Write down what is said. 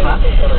pa.